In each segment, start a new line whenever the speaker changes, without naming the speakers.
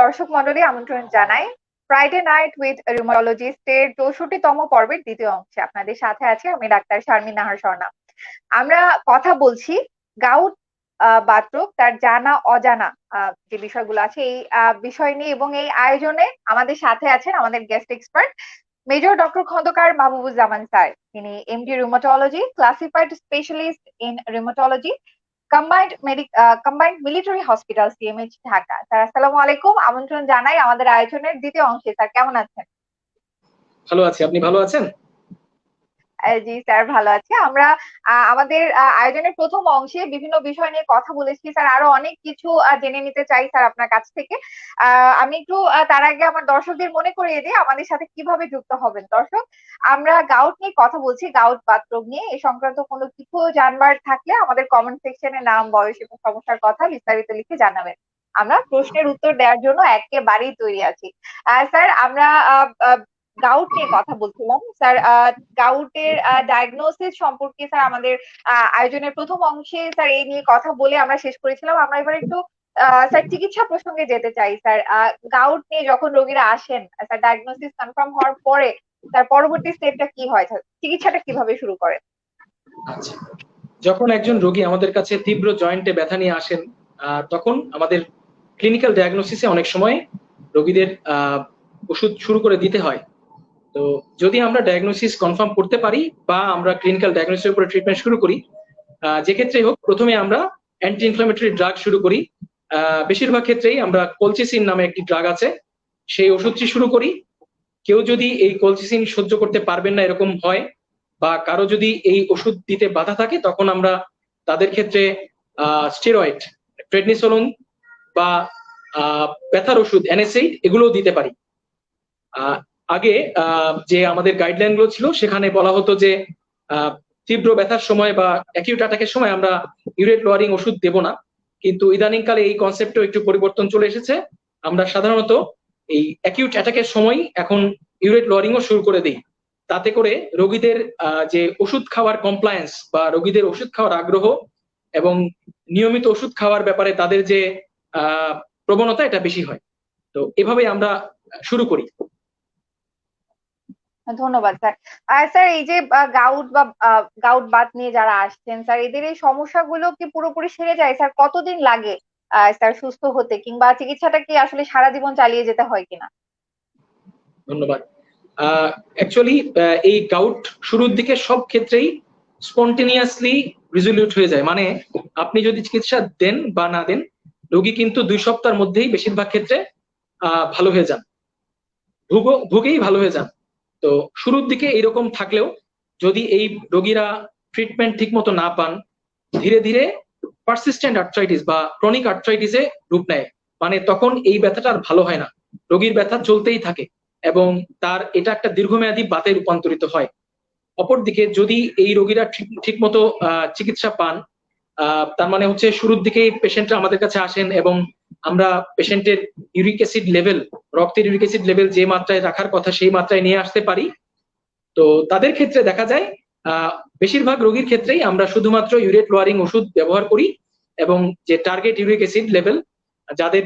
দর্শক মন্ডলী আমন্ত্রণ জানাই ফ্রাইডে নাইট উইথ রিউমাটোলজিস্ট এর চৌষট্টিতম পর্বের দ্বিতীয় অংশে। আপনাদের সাথে আছি আমি ডাক্তার শারমিন নাহার স্বর্ণা আমরা কথা বলছি গাউট বাতরোগ, তার জানা, অজানা যে বিষয়গুলো আছে, এই বিষয় নিয়ে এবং এই আয়োজনে আমাদের সাথে আছেন আমাদের guest expert major doctor Khandakar Mahbubuzzaman sir. তিনি MD rheumatology classified specialist in rheumatology combined combined military hospital CMH Dhaka sir আসসালামু আলাইকুম আমন্ত্রণ জানাই আমাদের আয়োজনের দ্বিতীয় অংশে। স্যার কেমন আছেন?
ভালো আছি। আপনি ভালো আছেন?
জি স্যার, ভালো আছি। আমরা আমাদের আয়োজনের প্রথম অংশে বিভিন্ন বিষয় নিয়ে কথা বলেছি। স্যার, আরও অনেক কিছু জেনে নিতে চাই স্যার আপনার কাছ থেকে। আমি একটু তার আগে আমার দর্শকদের মনে করিয়ে দিই, আমাদের সাথে কীভাবে যুক্ত হবেন। দর্শক, আমরা গাউট নিয়ে কথা বলছি, গাউট বাথরোগ নিয়ে। এ সংক্রান্ত কোনো কিছু জানবার থাকলে আমাদের কমেন্ট সেকশনে নাম, বয়স এবং সমস্যার কথা বিস্তারিত লিখে জানাবেন। আমরা প্রশ্নের উত্তর দেওয়ার জন্য একেবারেই তৈরি আছি। স্যার, আমরা গাউট নিয়ে কথা বলছিলাম। স্যার গাউটের ডায়াগনোসিস সম্পর্কে স্যার আমাদের আয়োজনের প্রথম অংশে স্যার এই নিয়ে কথা বলে আমরা শেষ করেছিলাম। আমরা এবার একটু স্যার চিকিৎসা প্রসঙ্গে যেতে চাই, স্যার। গাউট নিয়ে যখন রোগীরা আসেন, স্যার ডায়াগনোসিস কনফার্ম হওয়ার পরে তার পরবর্তী স্টেপটা কি হয়? চিকিৎসাটা কীভাবে শুরু করেন?
আচ্ছা। যখন একজন রোগী আমাদের কাছে তীব্র জয়েন্টে ব্যথা নিয়ে আসেন তখন আমাদের ক্লিনিক্যাল ডায়াগনোসিসে অনেক সময় রোগীদের ওষুধ শুরু করে দিতে হয়। তো যদি আমরা ডায়াগনোসিস কনফার্ম করতে পারি বা আমরা ক্লিনিক্যাল ডায়াগনোসিসের উপরে ট্রিটমেন্ট শুরু করি যে ক্ষেত্রে হোক, প্রথমে আমরা অ্যান্টি ইনফ্লামেটরি ড্রাগ শুরু করি। বেশিরভাগ ক্ষেত্রেই আমরা কলচিসিন নামে একটি ড্রাগ আছে। সেই ওষুধটি শুরু করি। কেউ যদি এই কলচিসিন সহ্য করতে পারবেন না এরকম হয় বা কারও যদি এই ওষুধ দিতে বাধা থাকে, তখন আমরা তাদের ক্ষেত্রে স্টেরয়েড ট্রেডনিসোলন বা ব্যথার ওষুধ এনএসএইড এগুলোও দিতে পারি। আগে যে আমাদের গাইডলাইনগুলো ছিল, সেখানে বলা হতো যে তীব্র ব্যথার সময় বা অ্যাকিউট অ্যাটাকের সময় আমরা ইউরেট লোয়ারিং ওষুধ দেব না। কিন্তু ইদানিংকালে এই কনসেপ্টও একটু পরিবর্তন চলে এসেছে। আমরা সাধারণত এই অ্যাকিউট অ্যাটাকের সময় এখন ইউরেট লোয়ারিংও শুরু করে দিই। তাতে করে রোগীদের যে ওষুধ খাওয়ার কমপ্লায়েন্স বা রোগীদের ওষুধ খাওয়ার আগ্রহ এবং নিয়মিত ওষুধ খাওয়ার ব্যাপারে তাদের যে প্রবণতা, এটা বেশি হয়। তো এভাবে আমরা শুরু করি।
ধন্যবাদ স্যার আর স্যার এই যে গাউট বা গাউট বাত নিয়ে যারা আসছেন স্যার এদের এই সমস্যাগুলো কি পুরোপুরি সেরে যায়? স্যার কতদিন লাগে স্যার সুস্থ হতে? কিংবা চিকিৎসাটা কি আসলে সারা জীবন চালিয়ে যেতে হয় কিনা?
ধন্যবাদ। অ্যাকচুয়ালি এই গাউট শুরুর দিকে সব ক্ষেত্রেই স্পন্টেনিয়াসলি রিজলিউট হয়ে যায়। মানে আপনি যদি চিকিৎসা দেন বা না দেন, রোগী কিন্তু দুই সপ্তাহের মধ্যেই বেশিরভাগ ক্ষেত্রে ভালো হয়ে যান। ভুগেই ভালো হয়ে যান। তো শুরুর দিকে এরকম থাকলেও যদি এই রোগীরা ট্রিটমেন্ট ঠিক মতো না পান, ধীরে ধীরে পারসিস্টেন্ট আর্থ্রাইটিস বা ক্রনিক আর্থ্রাইটিসে রূপ নেয়। মানে তখন এই ব্যথাটা আর ভালো হয় না। রোগীর ব্যথা চলতেই থাকে এবং তার এটা একটা দীর্ঘমেয়াদী বাতে রূপান্তরিত হয়। অপরদিকে যদি এই রোগীরা ঠিক মতো চিকিৎসা পান তার মানে হচ্ছে শুরুর দিকেই পেশেন্টরা আমাদের কাছে আসেন এবং আমরা পেশেন্টের ইউরিক অ্যাসিড লেভেল, রক্তের ইউরিক অ্যাসিড লেভেল যে মাত্রায় রাখার কথা সেই মাত্রায় নিয়ে আসতে পারি। তো তাদের ক্ষেত্রে দেখা যায় বেশিরভাগ রোগীর ক্ষেত্রেই আমরা শুধুমাত্র ইউরেট লোয়ারিং ওষুধ ব্যবহার করি এবং যে টার্গেট ইউরিক অ্যাসিড লেভেল, যাদের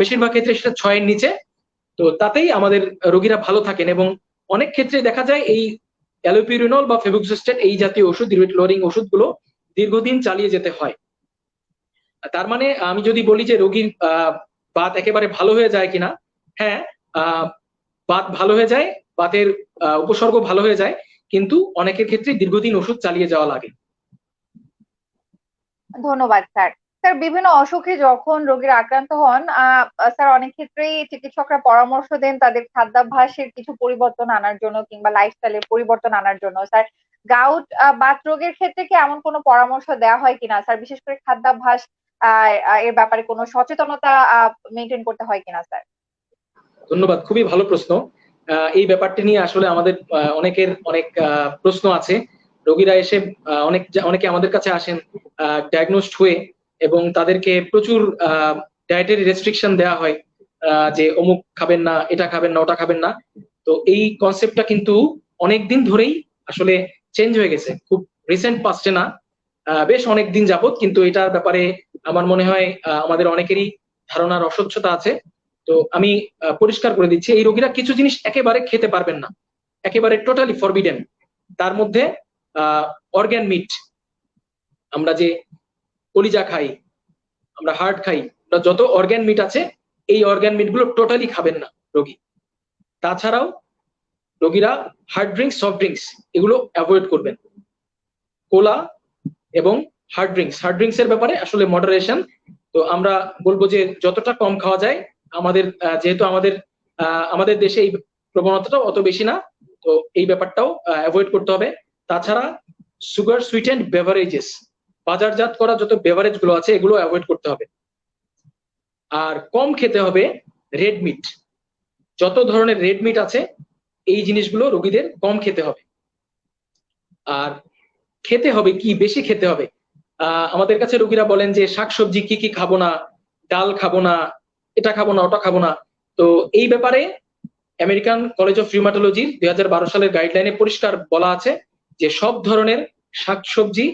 বেশিরভাগ ক্ষেত্রে সেটা ছয়ের নিচে। তো তাতেই আমাদের রোগীরা ভালো থাকেন এবং অনেক ক্ষেত্রে দেখা যায় এই অ্যালোপিউরিনল বা ফেবুক্সিস্টেট এই জাতীয় ওষুধ ইউরেট লোয়ারিং ওষুধগুলো দীর্ঘদিন চালিয়ে যেতে হয়। তার মানে আমি যদি বলি যে রোগীর বাত একেবারে ভালো হয়ে যায় কিনা হ্যাঁ বাত ভালো হয়ে যায়, বাতের উপসর্গ ভালো হয়ে যায়, কিন্তু অনেকের ক্ষেত্রে দীর্ঘদিন ওষুধ চালিয়ে যাওয়া লাগে।
ধন্যবাদ, স্যার। স্যার, বিভিন্ন অসুখে যখন রোগীরা আক্রান্ত হন স্যার, অনেক ক্ষেত্রেই চিকিৎসকরা পরামর্শ দেন তাদের খাদ্যাভ্যাসের কিছু পরিবর্তন আনার জন্য কিংবা লাইফস্টাইলের পরিবর্তন আনার জন্য। স্যার গাউট বাত রোগের ক্ষেত্রে কি এমন কোনো পরামর্শ দেওয়া হয় কিনা? স্যার, বিশেষ করে খাদ্যাভ্যাস এর ব্যাপারে কোনো সচেতনতা মেনটেন করতে হয় কিনা স্যার
ধন্যবাদ, খুবই ভালো প্রশ্ন। এই ব্যাপারটি নিয়ে আসলে আমাদের অনেকের অনেক প্রশ্ন আছে। রোগীরা এসে অনেক অনেকে আমাদের কাছে আসেন ডায়াগনোসড হয়ে এবং তাদেরকে প্রচুর ডায়েটারি রেস্ট্রিকশন দেওয়া হয় যে অমুক খাবেন না, এটা খাবেন না, ওটা খাবেন না। তো এই কনসেপ্টটা কিন্তু অনেক দিন ধরেই আসলে চেঞ্জ হয়ে গেছে। খুব রিসেন্ট পাস্টে না। বেশ অনেক দিন যাবত কিন্তু এটার ব্যাপারে আমার মনে হয় আমাদের অনেকেরই ধারণার অস্বচ্ছতা আছে। তো আমি পরিষ্কার করে দিচ্ছি, এই রোগীরা কিছু জিনিস একেবারে খেতে পারবেন না। একেবারে টোটালি ফরবিডেন তার মধ্যে অর্গ্যান মিট আমরা যে কলিজা খাই, আমরা হার্ট খাই যত অর্গ্যান মিট আছে, এই অর্গ্যান মিটগুলো টোটালি খাবেন না রোগী। তাছাড়াও, রোগীরা হার্ড ড্রিঙ্কস সফট ড্রিঙ্কস এগুলো অ্যাভয়েড করবেন। কোলা এবং হার্ড ড্রিঙ্কস হার্ড ড্রিঙ্কস এর ব্যাপারে আসলে মডারেশন তো আমরা বলব যে যতটা কম খাওয়া যায়, আমাদের যেহেতু আমাদের আমাদের দেশে এই প্রবণতাটা অত বেশি না, তো এই ব্যাপারটাও অ্যাভয়েড করতে হবে। তাছাড়া সুগার সুইটেন্ড বেভারেজেস বাজারজাত করা যত বেভারেজগুলো আছে, এগুলো অ্যাভয়েড করতে হবে। আর কম খেতে হবে রেড মিট যত ধরনের রেড মিট আছে, এই জিনিসগুলো রোগীদের কম খেতে হবে। আর খেতে হবে কি? বেশি খেতে হবে। আমাদের কাছে রোগীরা বলেন যে শাকসবজি কি কি খাব না, ডাল খাব না, এটা খাব না, ওটা খাব না। তো এই ব্যাপারে আমেরিকান কলেজ অফ রিউমাটোলজির দুই হাজার সালের গাইডলাইনে পরিষ্কার বলা আছে যে সব ধরনের শাকসবজি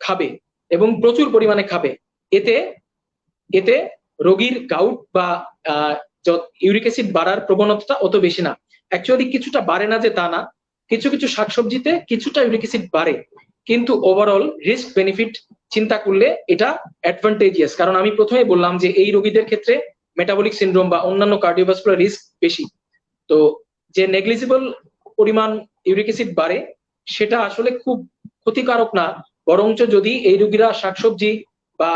খাবে এবং প্রচুর পরিমাণে খাবে। এতে এতে রোগীর গাউট বা ইউরিক অ্যাসিড বাড়ার প্রবণতাটা অত বেশি না। অ্যাকচুয়ালি কিছুটা বাড়ে না যে তা না। কিছু কিছু শাকসবজিতে কিছুটা ইউরিক অ্যাসিড বাড়ে। কিন্তু ওভারঅল রিস্ক বেনিফিট চিন্তা করলে এটা অ্যাডভান্টেজিয়াস কারণ আমি প্রথমে বললাম যে এই রোগীদের ক্ষেত্রে মেটাবলিক সিন্ড্রোম বা অন্যান্য কার্ডিওভাস্কুলার রিস্ক বেশি। তো যে নেগলিজিবল পরিমাণ ইউরিক অ্যাসিড বাড়ে, সেটা আসলে খুব ক্ষতিকারক না। বরঞ্চ যদি এই রোগীরা শাকসবজি বা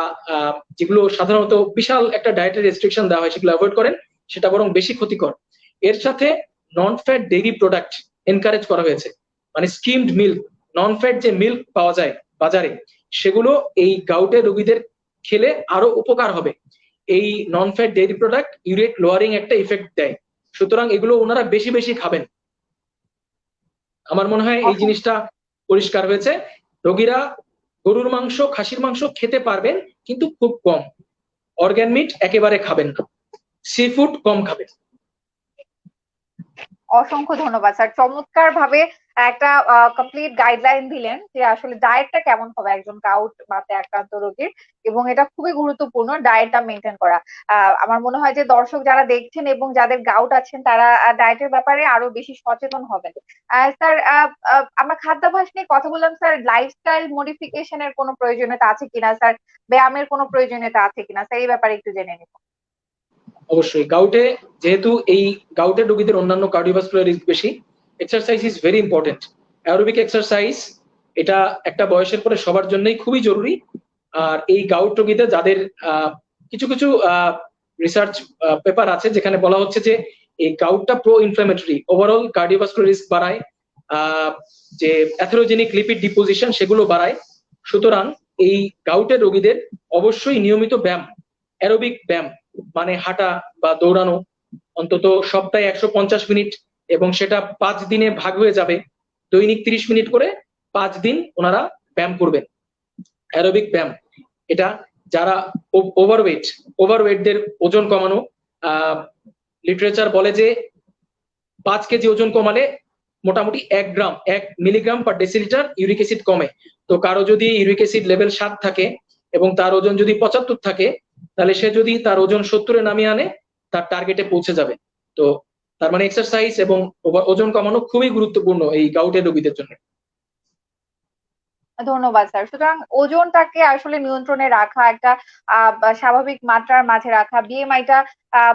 যেগুলো সাধারণত বিশাল একটা ডায়েটের রেস্ট্রিকশন দেওয়া হয় সেগুলো অ্যাভয়েড করেন, সেটা বরং বেশি ক্ষতিকর। এর সাথে non fat dairy product encourage করা হয়েছে। মানে স্কিমড মিল্ক নন ফ্যাট যে মিল্ক পাওয়া যায় বাজারে সেগুলো এই গাউটের রোগীদের খেলে আরও উপকার হবে। এই non fat dairy product urate lowering একটা ইফেক্ট দেয়। সুতরাং এগুলো ওনারা বেশি বেশি খাবেন। আমার মনে হয় এই জিনিসটা পরিষ্কার হয়েছে। রোগীরা গরুর মাংস খাসির মাংস খেতে পারবেন কিন্তু খুব কম। অর্গ্যান মিট একেবারে খাবেন না। সি ফুড কম খাবেন।
অসংখ্য ধন্যবাদ স্যার। চমৎকার ভাবে একটা কমপ্লিট গাইডলাইন দিলেন যে আসলে ডায়েটটা কেমন হবে একজন গাউট বাতে আক্রান্ত রোগীর এবং এটা খুবই গুরুত্বপূর্ণ ডায়েটটা মেনটেন করা। আমার মনে হয় যে দর্শক যারা দেখছেন এবং যাদের গাউট আছেন তারা ডায়েটের ব্যাপারে আরও বেশি সচেতন হবেন। স্যার আমরা খাদ্যাভ্যাস নিয়ে কথা বললাম স্যার লাইফস্টাইল মডিফিকেশনের কোনো প্রয়োজনীয়তা আছে কিনা স্যার ব্যায়ামের কোনো প্রয়োজনীয়তা আছে কিনা স্যার এই ব্যাপারে একটু জেনে নিব।
অবশ্যই গাউটে যেহেতু এই গাউটের রোগীদের অন্যান্য কার্ডিওভাস্কুলার রিস্ক বেশি exercise is very important aerobic exercise এটা একটা বয়সের পরে সবার জন্যই খুবই জরুরি। আর এই গাউট রোগীদের যাদের কিছু কিছু রিসার্চ পেপার আছে যেখানে বলা হচ্ছে যে এই গাউটটা pro inflammatory overall cardiovascular risk বাড়ায় যে অ্যাথেরোজেনিক লিপিড ডিপোজিশন সেগুলো বাড়ায়। সুতরাং এই গাউটের রোগীদের অবশ্যই নিয়মিত ব্যায়াম অ্যারোবিক ব্যায়াম মানে হাঁটা বা দৌড়ানো, অন্তত সপ্তাহে একশো পঞ্চাশ মিনিট এবং সেটা পাঁচ দিনে ভাগ হয়ে যাবে। দৈনিক তিরিশ মিনিট করে পাঁচ দিন ওনারা ব্যায়াম করবেন। অ্যারোবিক ব্যায়াম। এটা যারা ওভারওয়েট ওভারওয়েটদের ওজন কমানো লিটারেচার বলে যে পাঁচ কেজি ওজন কমালে মোটামুটি এক গ্রাম, এক milligram per decilitre uric acid কমে। তো কারও যদি ইউরিক অ্যাসিড লেভেল সাত থাকে এবং তার ওজন যদি পঁচাত্তর থাকে, তাহলে সে যদি তার ওজন সত্তরে নামিয়ে আনে, তার টার্গেটে পৌঁছে যাবে। তো তার মানে এক্সারসাইজ এবং ওজন কমানো খুবই গুরুত্বপূর্ণ এই গাউটের রোগীদের জন্য।
ধন্যবাদ স্যার সুতরাং ওজনটাকে আসলে নিয়ন্ত্রণে রাখা একটা স্বাভাবিক মাত্রার মাঝে রাখা বিএমআইটা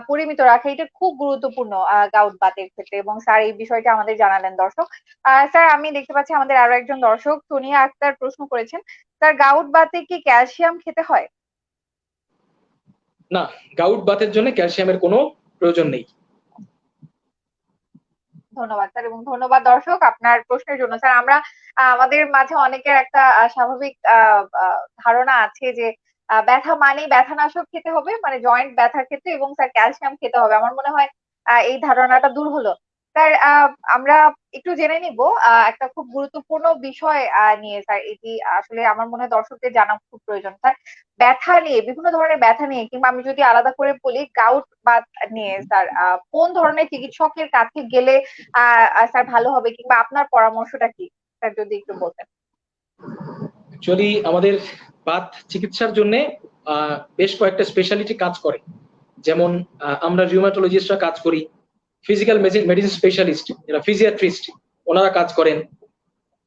পরিমিত রাখা এটা খুব গুরুত্বপূর্ণ গাউট বাতের ক্ষেত্রে। এবং স্যার এই বিষয়টা আমাদের জানালেন দর্শক। স্যার আমি দেখতে পাচ্ছি আমাদের আরও একজন দর্শক সোনিয়া আক্তার প্রশ্ন করেছেন স্যার গাউট বাতে কি ক্যালসিয়াম খেতে হয়?
না গাউট বাতের জন্য ক্যালসিয়ামের কোনো প্রয়োজন নেই।
ধন্যবাদ স্যার এবং ধন্যবাদ দর্শক আপনার প্রশ্নের জন্য। স্যার, আমরা আমাদের মাঝে অনেকের একটা স্বাভাবিক ধারণা আছে যে ব্যথা মানেই ব্যথানাশক খেতে হবে মানে জয়েন্ট ব্যথার ক্ষেত্রে এবং স্যার ক্যালসিয়াম খেতে হবে। আমার মনে হয় এই ধারণাটা দূর হলো। স্যার আমরা একটু জেনে নিব একটা খুব গুরুত্বপূর্ণ বিষয় নিয়ে স্যার এটি আসলে আমার মনে হয় দর্শকদের জানা খুব প্রয়োজন স্যার ব্যথা নিয়ে, বিভিন্ন ধরনের ব্যথা নিয়ে, কিংবা আমি যদি আলাদা করে বলি গাউট বা নিয়ে স্যার কোন ধরনের চিকিৎসকের কাছে গেলে স্যার ভালো হবে, কিংবা আপনার পরামর্শটা কি? স্যার যদি একটু বলতেন।
অ্যাকচুয়ালি আমাদের বাত চিকিৎসার জন্য বেশ কয়েকটা স্পেশালিটি কাজ করে। যেমন আমরা রিউমাটোলজিস্টরা কাজ করি ফিজিক্যাল মেডিসিন স্পেশালিস্ট যারা ফিজিয়াট্রিস্ট ওনারা কাজ করেন।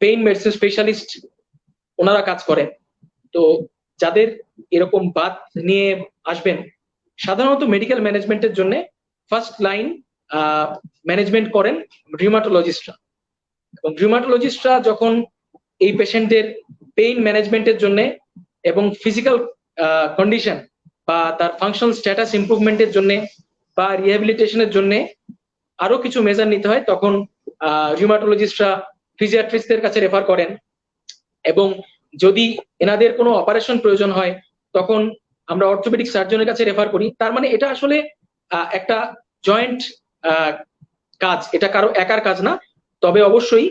পেইন মেডিসিন স্পেশালিস্ট ওনারা কাজ করেন। তো যাদের এরকম বাদ নিয়ে আসবেন, সাধারণত মেডিকেল ম্যানেজমেন্টের জন্য ফার্স্ট লাইন ম্যানেজমেন্ট করেন রিউমাটোলজিস্টরা এবং রিউমাটোলজিস্টরা যখন এই পেশেন্টের পেইন ম্যানেজমেন্টের জন্য এবং ফিজিক্যাল কন্ডিশন বা তার ফাংশনাল স্ট্যাটাস ইমপ্রুভমেন্টের জন্য বা রিহ্যাবিলিটেশনের জন্য আরও কিছু মেজার নিতে হয়, তখন রিউমাটোলজিস্টরা ফিজিয়াট্রিস্টদের কাছে রেফার করেন এবং যদি এনাদের কোনো অপারেশন প্রয়োজন হয়, তখন আমরা অর্থোপেডিক সার্জনের কাছে রেফার করি। তার মানে এটা আসলে একটা জয়েন্ট কাজ। এটা কারও একার কাজ না। তবে অবশ্যই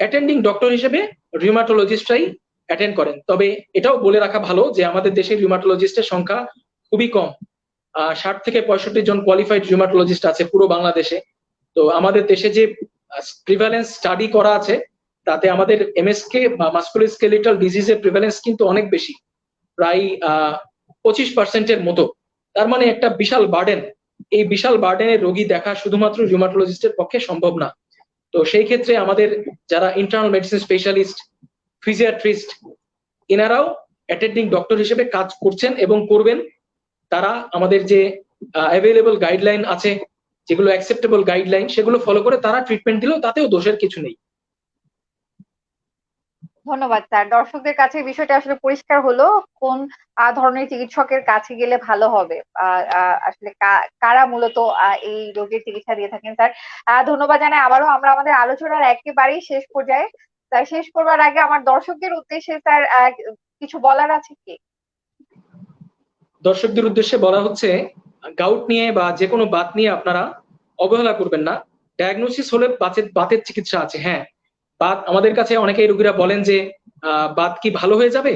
অ্যাটেন্ডিং ডক্টর হিসেবে রিউমাটোলজিস্টরাই অ্যাটেন্ড করেন। তবে এটাও বলে রাখা ভালো যে আমাদের দেশে রিউমাটোলজিস্টের সংখ্যা খুবই কম। ষাট থেকে পঁয়ষট্টি জন কোয়ালিফাইড রিউমাটোলজিস্ট আছে পুরো বাংলাদেশে। তো আমাদের দেশে যে প্রিভ্যালেন্স স্টাডি করা আছে, তাতে আমাদের এমএসকে বা মাস্কুলোস্কেলিটাল ডিজিজের প্রিভ্যালেন্স কিন্তু অনেক বেশি, প্রায় পঁচিশ পার্সেন্টের মতো। তার মানে একটা বিশাল বার্ডেন এই বিশাল বার্ডেনের রোগী দেখা শুধুমাত্র রিউমাটোলজিস্টের পক্ষে সম্ভব না। তো সেই ক্ষেত্রে আমাদের যারা ইন্টারনাল মেডিসিন স্পেশালিস্ট ফিজিয়াট্রিস্ট এনারাও অ্যাটেন্ডিং ডক্টর হিসেবে কাজ করছেন এবং করবেন। তারা আমাদের যে অ্যাভেলেবল গাইডলাইন আছে, যেগুলো অ্যাকসেপ্টেবল গাইডলাইন সেগুলো ফলো করে তারা ট্রিটমেন্ট দিলেও তাতেও দোষের কিছু নেই।
ধন্যবাদ, স্যার। দর্শকদের কাছে বিষয়টা আসলে পরিষ্কার হলো, কোন ধরনের চিকিৎসকের কাছে গেলে ভালো হবে আসলে কারা মূলত এই রোগের চিকিৎসা দিয়ে থাকেন, স্যার? ধন্যবাদ জানাই। আবারও আমরা আমাদের আলোচনার একেবারেই শেষ পর্যায়ে, স্যার, শেষ করবার আগে আমার দর্শকদের উদ্দেশ্যে, স্যার কিছু বলার আছে কি?
দর্শকদের উদ্দেশ্যে বলা হচ্ছে গাউট নিয়ে বা যে কোনো বাত নিয়ে আপনারা অবহেলা করবেন না। ডায়াগনোসিস হলে বাতের বাতের চিকিৎসা আছে হ্যাঁ। বাত, আমাদের কাছে অনেকেই রোগীরা বলেন যে বাত কি ভালো হয়ে যাবে?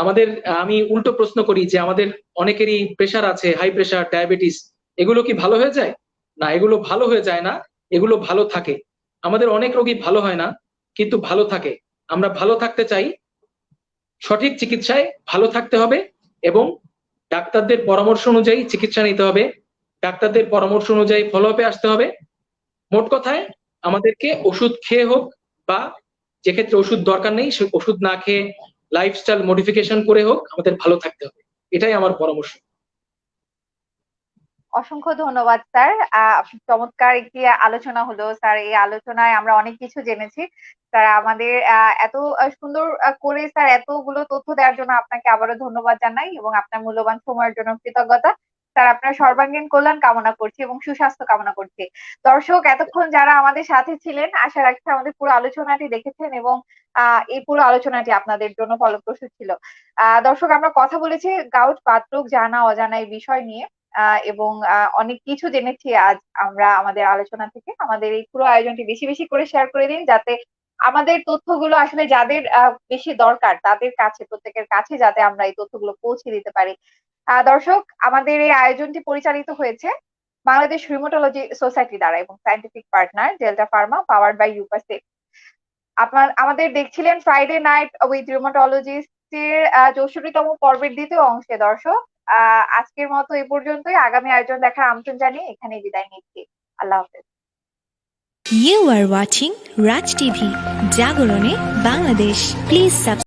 আমাদের, আমি উল্টো প্রশ্ন করি যে, আমাদের অনেকেরই প্রেশার আছে হাই প্রেশার ডায়াবেটিস এগুলো কি ভালো হয়ে যায়? না, এগুলো ভালো হয়ে যায় না, এগুলো ভালো থাকে। আমাদের অনেক রোগী ভালো হয় না, কিন্তু ভালো থাকে। আমরা ভালো থাকতে চাই, সঠিক চিকিৎসায় ভালো থাকতে হবে এবং ডাক্তারদের পরামর্শ অনুযায়ী চিকিৎসা নিতে হবে, ডাক্তারদের পরামর্শ অনুযায়ী ফলো আপে আসতে হবে। মোট কথায়, আমাদেরকে ওষুধ খেয়ে হোক বা যে ক্ষেত্রে ওষুধ দরকার নেই, সে ওষুধ না খেয়ে লাইফস্টাইল মডিফিকেশন করে হোক, আমাদের ভালো থাকতে হবে। এটাই আমার পরামর্শ।
অসংখ্য ধন্যবাদ, স্যার। চমৎকার একটি আলোচনা হলো, স্যার। এই আলোচনায় আমরা অনেক কিছু জেনেছি। স্যার, আমাদের এত সুন্দর করে, স্যার, এতগুলো তথ্য দেওয়ার জন্য আপনাকে আবারও ধন্যবাদ জানাই এবং আপনার মূল্যবান সময়ের জন্য কৃতজ্ঞতা। স্যার, আপনার সর্বাঙ্গীন কল্যাণ কামনা করছি এবং সুস্বাস্থ্য কামনা করছি। দর্শক, এতক্ষণ যারা আমাদের সাথে ছিলেন, আশা রাখছি আমাদের পুরো আলোচনাটি দেখেছেন এবং এই পুরো আলোচনাটি আপনাদের জন্য ফলপ্রসূ ছিল। দর্শক, আমরা কথা বলেছি গাউট পাতরোগ জানা, অজানা এই বিষয় নিয়ে। এবং অনেক কিছু জেনেছি আজ আমরা আমাদের আলোচনা থেকে। আমাদের এই পুরো আয়োজনটি বেশি বেশি করে শেয়ার করে দিন যাতে আমাদের তথ্যগুলো আসলে যাদের বেশি দরকার, তাদের কাছে, প্রত্যেকের কাছে যাতে আমরা এই তথ্যগুলো পৌঁছে দিতে পারি। দর্শক, আমাদের এই আয়োজনটি পরিচালিত হয়েছে বাংলাদেশ রিমোটোলজি সোসাইটি দ্বারা এবং scientific partner Delta Pharma powered by ইউপাসে আপনার, আমাদের দেখছিলেন ফ্রাইডে নাইট উইথ রিমোটোলজিস্টের চৌষট্টিতম পর্বের দ্বিতীয় অংশে। দর্শক আজকের মতো এ পর্যন্তই আগামী আয়োজন দেখার আমন্ত্রণ জানিয়ে এখানে বিদায় নিচ্ছি আল্লাহ হাফেজ
are watching Raj TV, Jagorone, Bangladesh. Please subscribe.